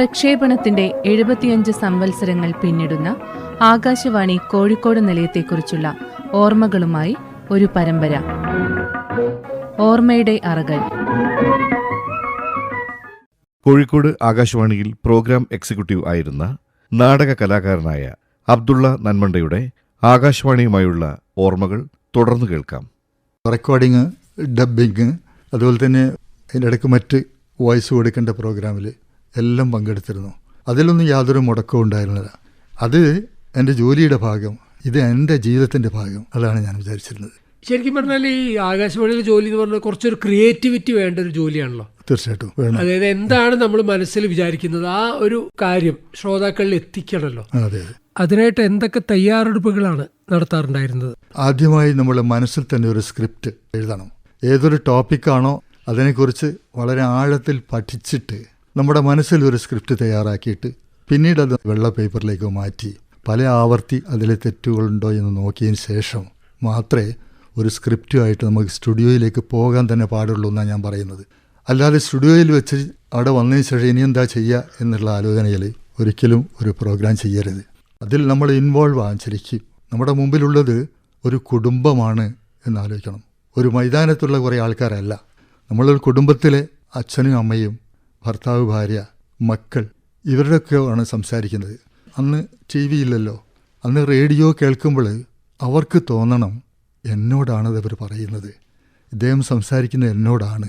പ്രക്ഷേപണത്തിന്റെ എഴുപത്തിയഞ്ച് സംവത്സരങ്ങൾ പിന്നിടുന്ന ആകാശവാണി കോഴിക്കോട് നിലയത്തെക്കുറിച്ചുള്ള ഓർമ്മകളുമായി ഒരു പരമ്പര. ഓർമ്മയുടെ അറകൾ. കോഴിക്കോട് ആകാശവാണിയിൽ പ്രോഗ്രാം എക്സിക്യൂട്ടീവ് ആയിരുന്ന നാടക കലാകാരനായ അബ്ദുള്ള നന്മണ്ടയുടെ ആകാശവാണിയുമായുള്ള ഓർമ്മകൾ തുടർന്ന് കേൾക്കാം. റെക്കോർഡിങ് ഡബ്ബിങ് അതുപോലെ തന്നെ അതിന്റെ ഇടയ്ക്ക് മറ്റ് വോയിസ് കൊടുക്കേണ്ട പ്രോഗ്രാമിൽ എല്ലാം പങ്കെടുത്തിരുന്നു. അതിലൊന്നും യാതൊരു മുടക്കവും ഉണ്ടായിരുന്നില്ല. അത് എന്റെ ജോലിയുടെ ഭാഗം ഇത് എന്റെ ജീവിതത്തിന്റെ ഭാഗം അതാണ് ഞാൻ വിചാരിച്ചിരുന്നത്. ശരിക്കും പറഞ്ഞാൽ ഈ ആകാശവാണിയിലെ ജോലി എന്ന് പറഞ്ഞാൽ കുറച്ചൊരു ക്രിയേറ്റിവിറ്റി വേണ്ട ഒരു ജോലിയാണല്ലോ. തീർച്ചയായിട്ടും അതായത് എന്താണ് നമ്മൾ മനസ്സിൽ വിചാരിക്കുന്നത്? ആ ഒരു കാര്യം ശ്രോതാക്കളിൽ എത്തിക്കണമല്ലോ. അതെ അതെ. അതിനായിട്ട് എന്തൊക്കെ തയ്യാറെടുപ്പുകളാണ് നടത്താറുണ്ടായിരുന്നത്? ആദ്യമായി നമ്മൾ മനസ്സിൽ തന്നെ ഒരു സ്ക്രിപ്റ്റ് എഴുതണം. ഏതൊരു ടോപ്പിക്കാണോ അതിനെക്കുറിച്ച് വളരെ ആഴത്തിൽ പഠിച്ചിട്ട് നമ്മുടെ മനസ്സിൽ ഒരു സ്ക്രിപ്റ്റ് തയ്യാറാക്കിയിട്ട് പിന്നീട് അത് വെള്ള പേപ്പറിലേക്ക് മാറ്റി പല ആവർത്തി അതിലെ തെറ്റുകളുണ്ടോ എന്ന് നോക്കിയതിന് ശേഷം മാത്രമേ ഒരു സ്ക്രിപ്റ്റുമായിട്ട് നമുക്ക് സ്റ്റുഡിയോയിലേക്ക് പോകാൻ തന്നെ പാടുള്ളൂ എന്നാണ് ഞാൻ പറയുന്നത്. അല്ലാതെ സ്റ്റുഡിയോയിൽ വെച്ച് അവിടെ വന്നതിന് ശേഷം ഇനി എന്താ ചെയ്യുക എന്നുള്ള ആലോചനയിൽ ഒരിക്കലും ഒരു പ്രോഗ്രാം ചെയ്യരുത്. അതിൽ നമ്മൾ ഇൻവോൾവ് ആകാൻ ശരിക്കും നമ്മുടെ മുമ്പിലുള്ളത് ഒരു കുടുംബമാണ് എന്നാലോചിക്കണം ഒരു മൈതാനത്തുള്ള കുറേ ആൾക്കാരല്ല. നമ്മളൊരു കുടുംബത്തിലെ അച്ഛനും അമ്മയും ഭർത്താവ് ഭാര്യ മക്കൾ ഇവരുടെയൊക്കെയാണ് സംസാരിക്കുന്നത്. അന്ന് ടി വി ഇല്ലല്ലോ അന്ന് റേഡിയോ കേൾക്കുമ്പോൾ അവർക്ക് തോന്നണം എന്നോടാണത് അവർ പറയുന്നത്. ഇദ്ദേഹം സംസാരിക്കുന്നത് എന്നോടാണ്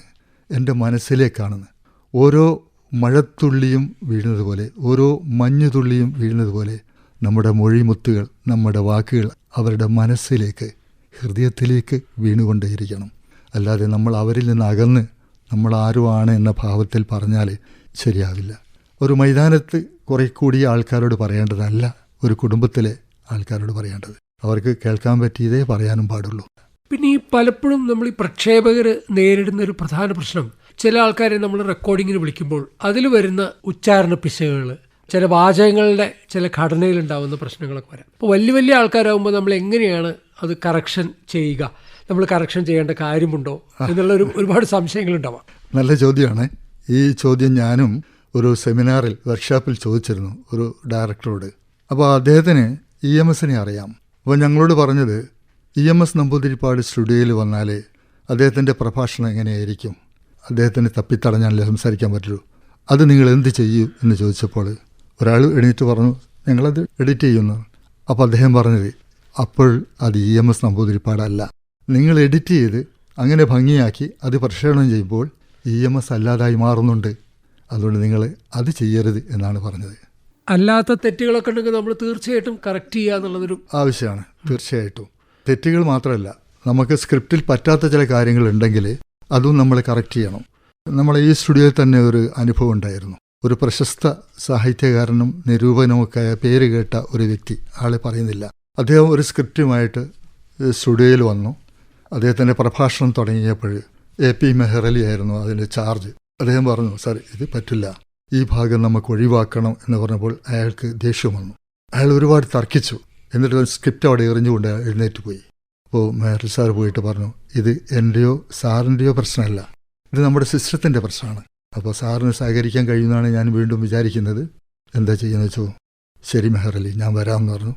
എന്റെ മനസ്സിലേക്കാണെന്ന്. ഓരോ മഴത്തുള്ളിയും വീഴുന്നത് പോലെ ഓരോ മഞ്ഞുതുള്ളിയും വീഴുന്നത് പോലെ നമ്മുടെ മൊഴിമുത്തുകൾ നമ്മുടെ വാക്കുകൾ അവരുടെ മനസ്സിലേക്ക് ഹൃദയത്തിലേക്ക് വീണുകൊണ്ടേയിരിക്കണം. അല്ലാതെ നമ്മൾ അവരിൽ നിന്ന് അകന്ന് നമ്മൾ ആരുമാണ് എന്ന ഭാവത്തിൽ പറഞ്ഞാൽ ശരിയാവില്ല. ഒരു മൈതാനത്ത് കുറെ കൂടി ആൾക്കാരോട് പറയേണ്ടതല്ല ഒരു കുടുംബത്തിലെ ആൾക്കാരോട് പറയേണ്ടത്. അവർക്ക് കേൾക്കാൻ പറ്റിയതേ പറയാനും പാടുള്ളൂ. പിന്നെ ഈ പലപ്പോഴും നമ്മൾ ഈ പ്രക്ഷേപകർ നേരിടുന്ന ഒരു പ്രധാന പ്രശ്നം ചില ആൾക്കാരെ നമ്മൾ റെക്കോർഡിങ്ങിന് വിളിക്കുമ്പോൾ അതിൽ വരുന്ന ഉച്ചാരണ പിശകുകൾ ചില വാചകങ്ങളുടെ ചില ഘടനയിലുണ്ടാവുന്ന പ്രശ്നങ്ങളൊക്കെ വരാം. അപ്പോൾ വലിയ വലിയ ആൾക്കാരാകുമ്പോൾ നമ്മൾ എങ്ങനെയാണ് അത് കറക്ഷൻ ചെയ്യുക? നമ്മൾ കറക്ഷൻ ചെയ്യേണ്ട കാര്യമുണ്ടോ എന്നുള്ള ഒരു ഒരുപാട് സംശയങ്ങളുണ്ടാവാം. നല്ല ചോദ്യമാണ്. ഈ ചോദ്യം ഞാനും ഒരു സെമിനാറിൽ വർക്ക്ഷോപ്പിൽ ചോദിച്ചിരുന്നു ഒരു ഡയറക്ടറോട് അപ്പോൾ അദ്ദേഹത്തിന് ഇ എം എസിനെ അറിയാം. അപ്പോൾ ഞങ്ങളോട് പറഞ്ഞത് ഇ എം എസ് നമ്പൂതിരിപ്പാട് സ്റ്റുഡിയോയിൽ വന്നാൽ അദ്ദേഹത്തിന്റെ പ്രഭാഷണം എങ്ങനെയായിരിക്കും? അദ്ദേഹത്തിന് തപ്പിത്തടഞ്ഞാലേ സംസാരിക്കാൻ പറ്റുള്ളൂ അത് നിങ്ങൾ എന്ത് ചെയ്യൂ എന്ന് ചോദിച്ചപ്പോൾ ഒരാൾ എണീറ്റ് പറഞ്ഞു ഞങ്ങളത് എഡിറ്റ് ചെയ്യുന്നു. അപ്പോൾ അദ്ദേഹം പറഞ്ഞത് അപ്പോൾ അത് ഇ എം എസ് നമ്പൂതിരിപ്പാടല്ല. നിങ്ങൾ എഡിറ്റ് ചെയ്ത് അങ്ങനെ ഭംഗിയാക്കി അത് പ്രക്ഷേപണം ചെയ്യുമ്പോൾ ഇ എം എസ് അല്ലാതായി മാറുന്നുണ്ട്. അതുകൊണ്ട് നിങ്ങൾ അത് ചെയ്യരുത് എന്നാണ് പറഞ്ഞത്. അല്ലാത്ത തെറ്റുകളൊക്കെ ഉണ്ടെങ്കിൽ നമ്മൾ തീർച്ചയായിട്ടും കറക്റ്റ് ചെയ്യുക എന്നുള്ളതൊരു ആവശ്യമാണ്. തീർച്ചയായിട്ടും. തെറ്റുകൾ മാത്രമല്ല നമുക്ക് സ്ക്രിപ്റ്റിൽ പറ്റാത്ത ചില കാര്യങ്ങളുണ്ടെങ്കിൽ അതും നമ്മൾ കറക്റ്റ് ചെയ്യണം. നമ്മളെ ഈ സ്റ്റുഡിയോയിൽ തന്നെ ഒരു അനുഭവം ഉണ്ടായിരുന്നു. ഒരു പ്രശസ്ത സാഹിത്യകാരനും നിരൂപനവുമൊക്കെ പേര് കേട്ട ഒരു വ്യക്തി ആളെ പറയുന്നില്ല. അദ്ദേഹം ഒരു സ്ക്രിപ്റ്റുമായിട്ട് സ്റ്റുഡിയോയിൽ വന്നു. അദ്ദേഹത്തിന്റെ പ്രഭാഷണം തുടങ്ങിയപ്പോൾ എ പി മെഹ്റലി ആയിരുന്നു അതിന്റെ ചാർജ്. അദ്ദേഹം പറഞ്ഞു സാർ ഇത് പറ്റില്ല. ഈ ഭാഗം നമുക്ക് ഒഴിവാക്കണം എന്ന് പറഞ്ഞപ്പോൾ അയാൾക്ക് ദേഷ്യം വന്നു. അയാൾ ഒരുപാട് തർക്കിച്ചു. എന്നിട്ട് സ്ക്രിപ്റ്റ് അവിടെ എറിഞ്ഞുകൊണ്ട് എഴുന്നേറ്റ് പോയി. അപ്പോൾ മെഹ്റൽ സാർ പോയിട്ട് പറഞ്ഞു ഇത് എന്റെയോ സാറിന്റെയോ പ്രശ്നമല്ല. ഇത് നമ്മുടെ സിസ്റ്റത്തിന്റെ പ്രശ്നമാണ്. അപ്പോൾ സാറിന് സഹകരിക്കാൻ കഴിയുമെന്നാണ് ഞാൻ വീണ്ടും വിചാരിക്കുന്നത്. എന്താ ചെയ്യുന്നത് വെച്ചോ? ശരി മെഹറലി ഞാൻ വരാമെന്ന് പറഞ്ഞു.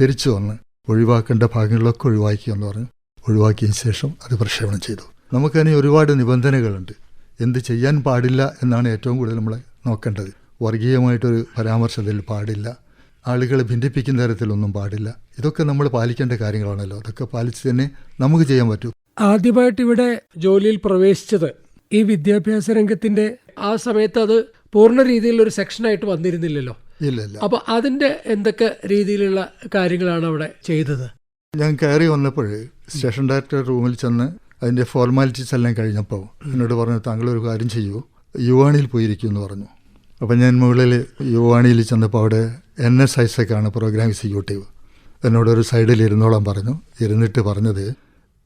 തിരിച്ചു വന്ന് ഒഴിവാക്കേണ്ട ഭാഗങ്ങളിലൊക്കെ ഒഴിവാക്കിയെന്ന് പറഞ്ഞു. ഒഴിവാക്കിയതിന് ശേഷം അത് പ്രക്ഷേപണം ചെയ്തു. നമുക്കതിന് ഒരുപാട് നിബന്ധനകളുണ്ട്. എന്ത് ചെയ്യാൻ പാടില്ല എന്നാണ് ഏറ്റവും കൂടുതൽ നമ്മൾ നോക്കേണ്ടത്. വർഗീയമായിട്ടൊരു പരാമർശത്തിൽ പാടില്ല. ആളുകളെ ഭിന്നിപ്പിക്കുന്ന തരത്തിലൊന്നും പാടില്ല. ഇതൊക്കെ നമ്മൾ പാലിക്കേണ്ട കാര്യങ്ങളാണല്ലോ. അതൊക്കെ പാലിച്ച് തന്നെ നമുക്ക് ചെയ്യാൻ പറ്റൂ. ആദ്യമായിട്ട് ഇവിടെ ജോലിയിൽ പ്രവേശിച്ചത് ഈ വിദ്യാഭ്യാസ രംഗത്തിന്റെ ആ സമയത്ത് അത് പൂർണ രീതിയിലുള്ള ഒരു സെക്ഷനായിട്ട് വന്നിരുന്നില്ലല്ലോ. ഇല്ല ഇല്ല. അപ്പൊ അതിന്റെ എന്തൊക്കെ രീതിയിലുള്ള കാര്യങ്ങളാണ് അവിടെ ചെയ്തത്? ഞാൻ കയറി വന്നപ്പോൾ സ്റ്റേഷൻ ഡയറക്ടർ റൂമിൽ ചെന്ന് അതിന്റെ ഫോർമാലിറ്റീസ് എല്ലാം കഴിഞ്ഞപ്പോൾ എന്നോട് പറഞ്ഞു താങ്കൾ ഒരു കാര്യം ചെയ്യൂ. യുവാണിയിൽ പോയിരിക്കും എന്ന് പറഞ്ഞു. അപ്പം ഞാൻ മുകളിൽ യുവാണിയിൽ ചെന്നപ്പോൾ അവിടെ എൻ എസ് ഐസക്കാണ് പ്രോഗ്രാം എക്സിക്യൂട്ടീവ് എന്നോടൊരു സൈഡിൽ ഇരുന്നോളം പറഞ്ഞു. ഇരുന്നിട്ട് പറഞ്ഞത്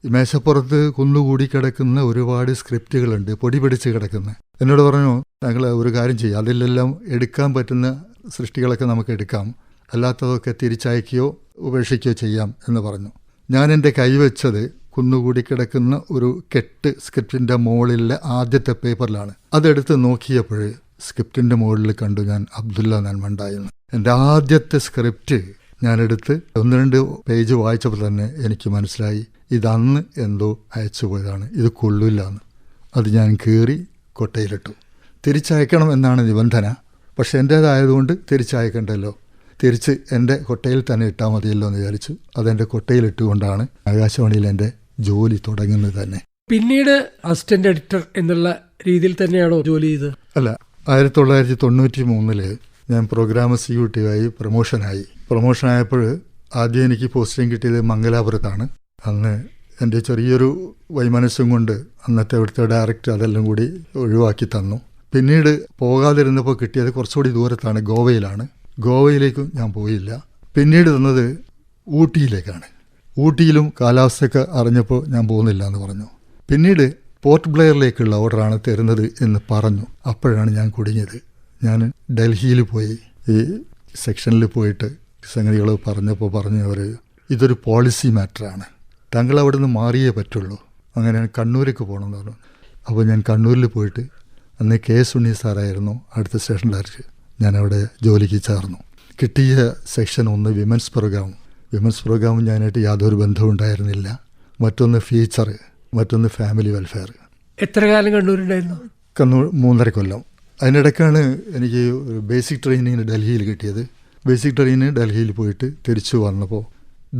മേശപ്പുറത്ത് കുന്നുകൂടി കിടക്കുന്ന ഒരുപാട് സ്ക്രിപ്റ്റുകളുണ്ട് പൊടി പിടിച്ച് കിടക്കുന്ന. എന്നോട് പറഞ്ഞു ഞങ്ങൾ ഒരു കാര്യം ചെയ്യും. അതിലെല്ലാം എടുക്കാൻ പറ്റുന്ന സൃഷ്ടികളൊക്കെ നമുക്ക് എടുക്കാം. അല്ലാത്തതൊക്കെ തിരിച്ചയക്കുകയോ ഉപേക്ഷിക്കുകയോ ചെയ്യാം എന്ന് പറഞ്ഞു. ഞാൻ എന്റെ കൈവച്ചത് കുന്നുകൂടി കിടക്കുന്ന ഒരു കെട്ട് സ്ക്രിപ്റ്റിന്റെ മുകളിലെ ആദ്യത്തെ പേപ്പറിലാണ്. അതെടുത്ത് നോക്കിയപ്പോൾ സ്ക്രിപ്റ്റിന്റെ മുകളിൽ കണ്ടു ഞാൻ അബ്ദുല്ല നന്മണ്ടായിരുന്നു എന്റെ ആദ്യത്തെ സ്ക്രിപ്റ്റ് ഞാനെടുത്ത് ഒന്ന് രണ്ട് പേജ് വായിച്ചപ്പോൾ തന്നെ എനിക്ക് മനസ്സിലായി ഇതന്ന് എന്തോ അയച്ചു പോയതാണ് ഇത് കൊള്ളില്ല എന്ന്. അത് ഞാൻ കീറി കൊട്ടയിലിട്ടു. തിരിച്ചയക്കണം എന്നാണ് നിബന്ധന പക്ഷെ എന്റേതായതുകൊണ്ട് തിരിച്ചയക്കണ്ടല്ലോ. തിരിച്ച് എന്റെ കൊട്ടയിൽ തന്നെ ഇട്ടാൽ മതിയല്ലോ എന്ന് വിചാരിച്ചു അതെന്റെ കൊട്ടയിൽ ഇട്ടുകൊണ്ടാണ് ആകാശവാണിയിൽ എന്റെ ജോലി തുടങ്ങുന്നത് തന്നെ. പിന്നീട് അസിസ്റ്റന്റ് എഡിറ്റർ എന്നുള്ള രീതിയിൽ തന്നെയാണോ ജോലി ചെയ്തത്? അല്ല ആയിരത്തി തൊള്ളായിരത്തി തൊണ്ണൂറ്റി മൂന്നിൽ ഞാൻ പ്രോഗ്രാം എക്സിക്യൂട്ടീവായി പ്രൊമോഷനായി. പ്രൊമോഷനായപ്പോൾ ആദ്യം എനിക്ക് പോസ്റ്റിംഗ് കിട്ടിയത് മംഗലാപുരത്താണ്. അന്ന് എന്റെ ചെറിയൊരു വൈമനസ്സും കൊണ്ട് അന്നത്തെ അവിടുത്തെ ഡയറക്ടർ അതെല്ലാം കൂടി ഒഴിവാക്കി തന്നു. പിന്നീട് പോകാതിരുന്നപ്പോൾ കിട്ടിയത് കുറച്ചുകൂടി ദൂരത്താണ് ഗോവയിലാണ്. ഗോവയിലേക്കും ഞാൻ പോയില്ല. പിന്നീട് തന്നത് ഊട്ടിയിലേക്കാണ്. ഊട്ടിയിലും കാലാവസ്ഥയൊക്കെ അറിഞ്ഞപ്പോൾ ഞാൻ പോകുന്നില്ല എന്ന് പറഞ്ഞു. പിന്നീട് പോർട്ട് ബ്ലെയറിലേക്കുള്ള ഓർഡറാണ് തരുന്നത് എന്ന് പറഞ്ഞു. അപ്പോഴാണ് ഞാൻ കുടുങ്ങിയത്. ഞാൻ ഡൽഹിയിൽ പോയി. ഈ സെക്ഷനിൽ പോയിട്ട് സംഗതികൾ പറഞ്ഞപ്പോൾ പറഞ്ഞു അവർ ഇതൊരു പോളിസി മാറ്ററാണ്. താങ്കൾ അവിടെ നിന്ന് മാറിയേ പറ്റുള്ളൂ. അങ്ങനെ ഞാൻ കണ്ണൂരേക്ക് പോകണമെന്ന് പറഞ്ഞു. അപ്പോൾ ഞാൻ കണ്ണൂരിൽ പോയിട്ട് അന്ന് കെ എസ് ഉണ്ണി സാറായിരുന്നു അടുത്ത സ്റ്റേഷൻ അവിടെ ജോലിക്ക് ചേർന്നു. കിട്ടിയ സെക്ഷൻ ഒന്ന് വിമൻസ് പ്രോഗ്രാം. വിമൻസ് പ്രോഗ്രാമും ഞാനായിട്ട് യാതൊരു ബന്ധവും ഉണ്ടായിരുന്നില്ല. മറ്റൊന്ന് ഫീച്ചർ മറ്റൊന്ന് ഫാമിലി വെൽഫെയർ എത്ര കാലം കണ്ണൂരുണ്ടായിരുന്നു? കണ്ണൂർ മൂന്നര കൊല്ലം. അതിനിടയ്ക്കാണ് എനിക്ക് ഒരു ബേസിക് ട്രെയിനിങ്ങിന് ഡൽഹിയിൽ കിട്ടിയത്. ബേസിക് ട്രെയിനിങ് ഡൽഹിയിൽ പോയിട്ട് തിരിച്ചു വന്നപ്പോൾ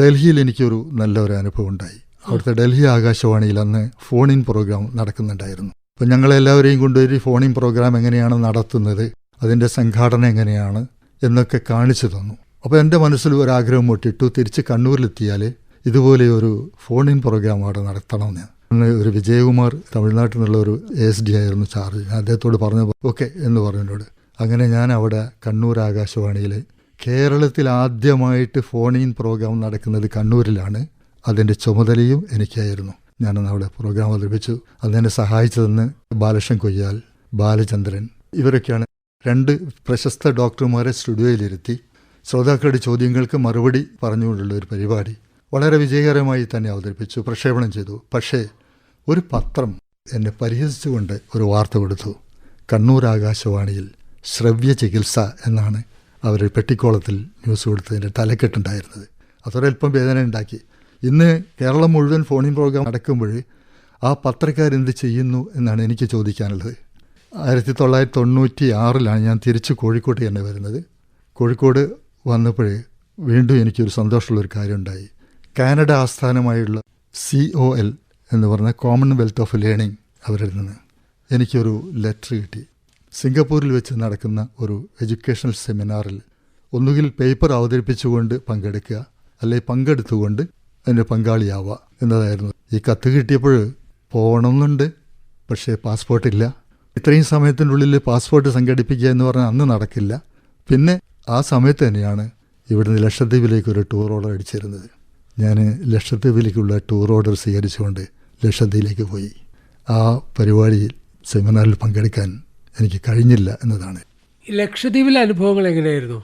ഡൽഹിയിൽ എനിക്കൊരു നല്ലൊരു അനുഭവം ഉണ്ടായി. അവിടുത്തെ ഡൽഹി ആകാശവാണിയിൽ അന്ന് ഫോണിൻ പ്രോഗ്രാം നടക്കുന്നുണ്ടായിരുന്നു. അപ്പോൾ ഞങ്ങളെല്ലാവരെയും കൊണ്ടുപോയി ഫോണിൻ പ്രോഗ്രാം എങ്ങനെയാണ് നടത്തുന്നത്? അതിന്റെ സംഘാടന എങ്ങനെയാണ് എന്നൊക്കെ കാണിച്ചു തന്നു. അപ്പോൾ എന്റെ മനസ്സിൽ ഒരാഗ്രഹം മുട്ടിട്ടു തിരിച്ച് കണ്ണൂരിലെത്തിയാൽ ഇതുപോലെ ഒരു ഫോൺ ഇൻ പ്രോഗ്രാം അവിടെ നടത്തണമെന്ന്. അന്ന് ഒരു വിജയകുമാർ തമിഴ്നാട്ടിൽ നിന്നുള്ള ഒരു എസ് ഡി ആയിരുന്നു ചാർജ് അദ്ദേഹത്തോട് പറഞ്ഞു ഓക്കെ എന്ന് പറഞ്ഞതിനോട് അങ്ങനെ ഞാൻ അവിടെ കണ്ണൂർ ആകാശവാണിയിൽ കേരളത്തിൽ ആദ്യമായിട്ട് ഫോൺ ഇൻ പ്രോഗ്രാം നടക്കുന്നത് കണ്ണൂരിലാണ്. അതിന്റെ ചുമതലയും എനിക്കായിരുന്നു. ഞാനന്ന് അവിടെ പ്രോഗ്രാം അവതരിപ്പിച്ചു. അതിനെ സഹായിച്ചതെന്ന് ബാലകൃഷ്ണൻ കൊയ്യാൽ ബാലചന്ദ്രൻ ഇവരൊക്കെയാണ് രണ്ട് പ്രശസ്ത ഡോക്ടർമാരെ സ്റ്റുഡിയോയിലിരുത്തി ശ്രോതാക്കളുടെ ചോദ്യങ്ങൾക്ക് മറുപടി പറഞ്ഞുകൊണ്ടുള്ള ഒരു പരിപാടി വളരെ വിജയകരമായി തന്നെ അവതരിപ്പിച്ചു പ്രക്ഷേപണം ചെയ്തു. പക്ഷേ ഒരു പത്രം എന്നെ പരിഹസിച്ചുകൊണ്ട് ഒരു വാർത്ത കൊടുത്തു. കണ്ണൂർ ആകാശവാണിയിൽ ശ്രവ്യ ചികിത്സ എന്നാണ് അവർ പെട്ടിക്കോളത്തിൽ ന്യൂസ് കൊടുത്തതിന്റെ തലക്കെട്ടുണ്ടായിരുന്നത്. അതൊരൽപ്പം വേദന ഉണ്ടാക്കി. ഇന്ന് കേരളം മുഴുവൻ ഫോണിൻ പ്രോഗ്രാം നടക്കുമ്പോൾ ആ പത്രക്കാരെന്ത് ചെയ്യുന്നു എന്നാണ് എനിക്ക് ചോദിക്കാനുള്ളത്. ആയിരത്തി തൊള്ളായിരത്തി തൊണ്ണൂറ്റി ആറിലാണ് ഞാൻ തിരിച്ച് കോഴിക്കോട്ട് തന്നെ വരുന്നത്. കോഴിക്കോട് വന്നപ്പോൾ വീണ്ടും എനിക്കൊരു സന്തോഷമുള്ളൊരു കാര്യമുണ്ടായി. കാനഡ ആസ്ഥാനമായുള്ള സി ഒ എൽ എന്ന് പറഞ്ഞ കോമൺവെൽത്ത് ഓഫ് ലേണിംഗ് അവരിൽ നിന്ന് എനിക്കൊരു ലെറ്റർ കിട്ടി. സിംഗപ്പൂരിൽ വെച്ച് നടക്കുന്ന ഒരു എഡ്യൂക്കേഷണൽ സെമിനാറിൽ ഒന്നുകിൽ പേപ്പർ അവതരിപ്പിച്ചുകൊണ്ട് പങ്കെടുക്കുക അല്ലെങ്കിൽ പങ്കെടുത്തുകൊണ്ട് അതിന്റെ പങ്കാളിയാവുക എന്നതായിരുന്നു. ഈ കത്ത് കിട്ടിയപ്പോൾ പോകണമെന്നുണ്ട് പക്ഷേ പാസ്പോർട്ടില്ല. ഇത്രയും സമയത്തിനുള്ളിൽ പാസ്പോർട്ട് സംഘടിപ്പിക്കുക എന്ന് പറഞ്ഞാൽ അന്ന് നടക്കില്ല. പിന്നെ ആ സമയത്ത് തന്നെയാണ് ഇവിടുന്ന് ലക്ഷദ്വീപിലേക്ക് ഒരു ടൂർ ഓർഡർ അടിച്ചിരുന്നത്. ഞാൻ ലക്ഷദ്വീപിലേക്കുള്ള ടൂർ ഓർഡർ സ്വീകരിച്ചുകൊണ്ട് ലക്ഷദ്വീപിലേക്ക് പോയി. ആ പരിപാടിയിൽ സെമിനാറിൽ പങ്കെടുക്കാൻ എനിക്ക് കഴിഞ്ഞില്ല എന്നതാണ്. ലക്ഷദ്വീപിലെ അനുഭവങ്ങൾ എങ്ങനെയായിരുന്നു?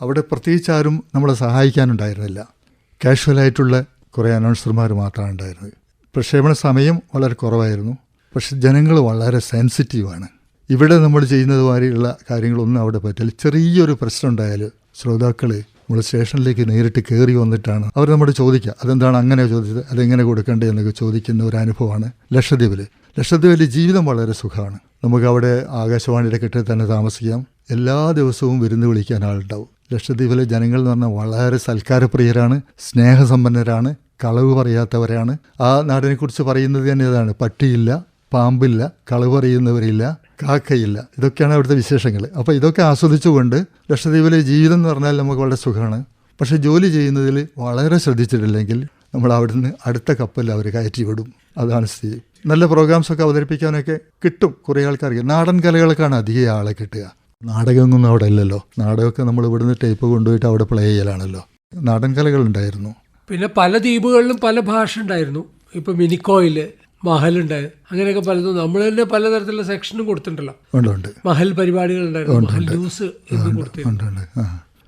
അവിടെ പ്രത്യേകിച്ച് ആരും നമ്മളെ സഹായിക്കാനുണ്ടായിരുന്നില്ല. കാഷ്വലായിട്ടുള്ള കുറേ അനൗൺസർമാർ മാത്രമാണ് ഉണ്ടായിരുന്നത്. പ്രക്ഷേപണ സമയം വളരെ കുറവായിരുന്നു. പക്ഷെ ജനങ്ങൾ വളരെ സെൻസിറ്റീവാണ്. ഇവിടെ നമ്മൾ ചെയ്യുന്നത് മാതിരിയുള്ള കാര്യങ്ങളൊന്നും അവിടെ പറ്റില്ല. ചെറിയൊരു പ്രശ്നം ഉണ്ടായാൽ ശ്രോതാക്കൾ നമ്മൾ സ്റ്റേഷനിലേക്ക് നേരിട്ട് കയറി വന്നിട്ടാണ് അവർ നമ്മോട് ചോദിക്കുക അതെന്താണ് അങ്ങനെ ചോദിച്ചത്? അതെങ്ങനെ കൊടുക്കേണ്ടത് എന്നൊക്കെ ചോദിക്കുന്ന ഒരു അനുഭവമാണ് ലക്ഷദ്വീപിൽ ലക്ഷദ്വീപിൽ ജീവിതം വളരെ സുഖമാണ്. നമുക്ക് അവിടെ ആകാശവാണിയുടെ കെട്ടിൽ തന്നെ താമസിക്കാം. എല്ലാ ദിവസവും വിരുന്ന് വിളിക്കാൻ ആളുണ്ടാവും. ലക്ഷദ്വീപിലെ ജനങ്ങൾ എന്ന് പറഞ്ഞാൽ വളരെ സൽക്കാരപ്രിയരാണ് സ്നേഹസമ്പന്നരാണ് കളവ് പറയാത്തവരാണ്. ആ നാടിനെക്കുറിച്ച് പറയുന്നത് തന്നെ ഇതാണ് പട്ടിയില്ല പാമ്പില്ല കളവ് പറയുന്നവരില്ല കാക്കയില്ല. ഇതൊക്കെയാണ് അവിടുത്തെ വിശേഷങ്ങൾ. അപ്പോൾ ഇതൊക്കെ ആസ്വദിച്ചുകൊണ്ട് ലക്ഷദ്വീപിലെ ജീവിതം എന്ന് പറഞ്ഞാൽ നമുക്ക് വളരെ സുഖമാണ്. പക്ഷേ ജോലി ചെയ്യുന്നതിൽ വളരെ ശ്രദ്ധിച്ചിട്ടില്ലെങ്കിൽ നമ്മൾ അവിടുന്ന് അടുത്ത കപ്പൽ അവർ കയറ്റി വിടും അതാണ് സ്ഥിതി. നല്ല പ്രോഗ്രാംസൊക്കെ അവതരിപ്പിക്കാനൊക്കെ കിട്ടും. കുറേ ആൾക്കാർക്ക്. നാടൻ കലകൾക്കാണ് അധികം ആളെ കിട്ടുക. നാടകമൊന്നും അവിടെ ഇല്ലല്ലോ. നാടകമൊക്കെ നമ്മൾ ഇവിടുന്ന് ടേപ്പ് കൊണ്ടുപോയിട്ട് അവിടെ പ്ലേ ചെയ്യലാണല്ലോ. നാടൻ കലകളുണ്ടായിരുന്നു പിന്നെ പല ദ്വീപുകളിലും പല ഭാഷ ഉണ്ടായിരുന്നു. ഇപ്പം മിനിക്കോയിൽ മഹലുണ്ടായി അങ്ങനെയൊക്കെ പലതും നമ്മൾ തന്നെ പലതരത്തിലുള്ള സെക്ഷനും കൊടുത്തിട്ടുണ്ടല്ലോ. മഹൽ പരിപാടികൾ ഉണ്ടായിരുന്നു മഹൽ ന്യൂസ് എന്ന്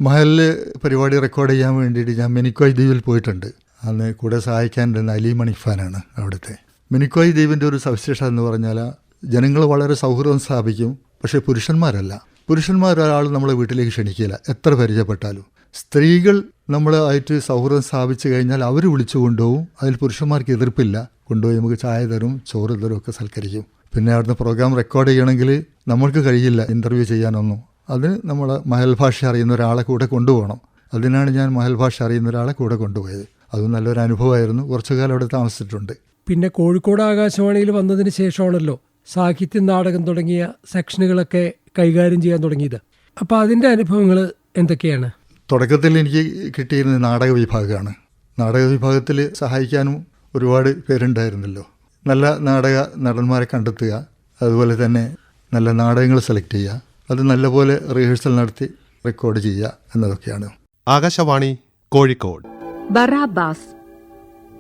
മഹലിൽ പരിപാടി റെക്കോർഡ് ചെയ്യാൻ വേണ്ടിയിട്ട് ഞാൻ മെനിക്കോയ് ദ്വീപിൽ പോയിട്ടുണ്ട്. അന്ന് കൂടെ സഹായിക്കാനുണ്ടെന്ന് അലി മണിഫാനാണ് അവിടുത്തെ. മെനിക്കോയ് ദ്വീപിന്റെ ഒരു സവിശേഷത എന്ന് പറഞ്ഞാൽ ജനങ്ങൾ വളരെ സൗഹൃദം സ്ഥാപിക്കും പക്ഷേ പുരുഷന്മാരല്ല. പുരുഷന്മാർ ഒരാൾ നമ്മളെ വീട്ടിലേക്ക് ക്ഷണിക്കില്ല. എത്ര പരിചയപ്പെട്ടാലും. സ്ത്രീകൾ നമ്മളായിട്ട് സൗഹൃദം സ്ഥാപിച്ചു കഴിഞ്ഞാൽ അവർ വിളിച്ചു കൊണ്ടുപോകും അതിൽ പുരുഷന്മാർക്ക് എതിർപ്പില്ല. കൊണ്ടുപോയി നമുക്ക് ചായ തരും ചോറ് തരും ഒക്കെ സൽക്കരിക്കും. പിന്നെ അവിടുന്ന് പ്രോഗ്രാം റെക്കോർഡ് ചെയ്യണമെങ്കിൽ നമ്മൾക്ക് കഴിയില്ല ഇന്റർവ്യൂ ചെയ്യാനൊന്നും. അതിന് നമ്മൾ മഹൽ ഭാഷ അറിയുന്ന ഒരാളെ കൂടെ കൊണ്ടുപോകണം. അതിനാണ് ഞാൻ മഹൽ ഭാഷ അറിയുന്ന ഒരാളെ കൂടെ കൊണ്ടുപോയത്. അത് നല്ലൊരു അനുഭവമായിരുന്നു. കുറച്ചു കാലം അവിടെ താമസിച്ചിട്ടുണ്ട്. പിന്നെ കോഴിക്കോട് ആകാശവാണിയിൽ വന്നതിന് ശേഷമാണല്ലോ സാഹിത്യ നാടകം തുടങ്ങിയ സെക്ഷനുകളൊക്കെ കൈകാര്യം ചെയ്യാൻ തുടങ്ങിയത്. അപ്പോൾ അതിന്റെ അനുഭവങ്ങൾ എന്തൊക്കെയാണ്? തുടക്കത്തിൽ എനിക്ക് കിട്ടിയിരുന്നത് നാടക വിഭാഗമാണ്. നാടക വിഭാഗത്തിൽ സഹായിക്കാനും ഒരുപാട് പേരുണ്ടായിരുന്നല്ലോ. നല്ല നാടക നടന്മാരെ കണ്ടെത്തുക അതുപോലെ തന്നെ നല്ല നാടകങ്ങൾ സെലക്ട് ചെയ്യുക അത് നല്ലപോലെ റിഹേഴ്സൽ നടത്തി റെക്കോർഡ് ചെയ്യുക എന്നതൊക്കെയാണ്. ആകാശവാണി കോഴിക്കോട്. ബറാബാസ്.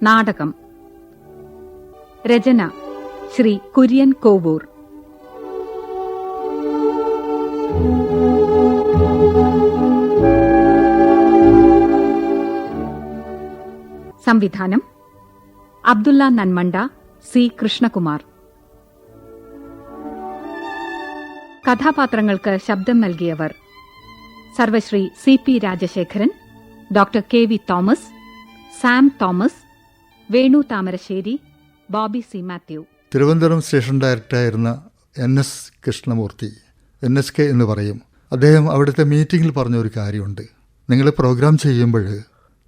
നാടകം. രചന ശ്രീ കുര്യൻ കോവൂർ. സംവിധാനം അബ്ദുള്ള നന്മണ്ട സി. കൃഷ്ണകുമാർ. കഥാപാത്രങ്ങൾക്ക് ശബ്ദം നൽകിയവർ Sarvashri C. P. Rajasekharan doctor K. V. Thomas Sam Thomas Venu Thamarassery Bobby C. Mathew. Thiruvananthapuram station ഡയറക്ടറായിരുന്ന N. S. Krishnamoorthy N. S. K. എന്ന് പറയും. അദ്ദേഹം അവിടുത്തെ മീറ്റിംഗിൽ പറഞ്ഞ ഒരു കാര്യമുണ്ട്. നിങ്ങൾ പ്രോഗ്രാം ചെയ്യുമ്പോൾ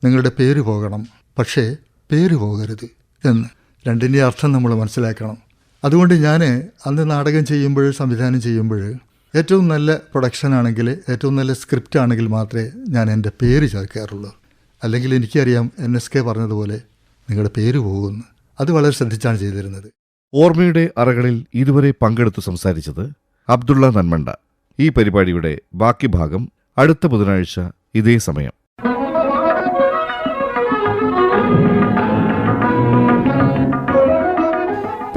നിങ്ങളുടെ പേര് പോകണം. പക്ഷേ പേര് പോകരുത്. എന്ന് രണ്ടിന്റെ അർത്ഥം നമ്മൾ മനസ്സിലാക്കണം. അതുകൊണ്ട് ഞാൻ അന്ന് നാടകം ചെയ്യുമ്പോൾ സംവിധാനം ചെയ്യുമ്പോൾ ഏറ്റവും നല്ല പ്രൊഡക്ഷൻ ആണെങ്കിൽ ഏറ്റവും നല്ല സ്ക്രിപ്റ്റ് ആണെങ്കിൽ മാത്രമേ ഞാൻ എന്റെ പേര് ചേർക്കാറുള്ളൂ. അല്ലെങ്കിൽ എനിക്കറിയാം എൻ എസ് കെ പറഞ്ഞതുപോലെ നിങ്ങളുടെ പേര് പോകുമെന്ന് അത് വളരെ ശ്രദ്ധിച്ചാണ് ചെയ്തിരുന്നത്. ഓർമ്മയുടെ അറകളിൽ ഇതുവരെ പങ്കെടുത്ത് സംസാരിച്ചത് അബ്ദുള്ള നന്മണ്ട. ഈ പരിപാടിയുടെ ബാക്കി ഭാഗം അടുത്ത ബുധനാഴ്ച ഇതേ സമയം.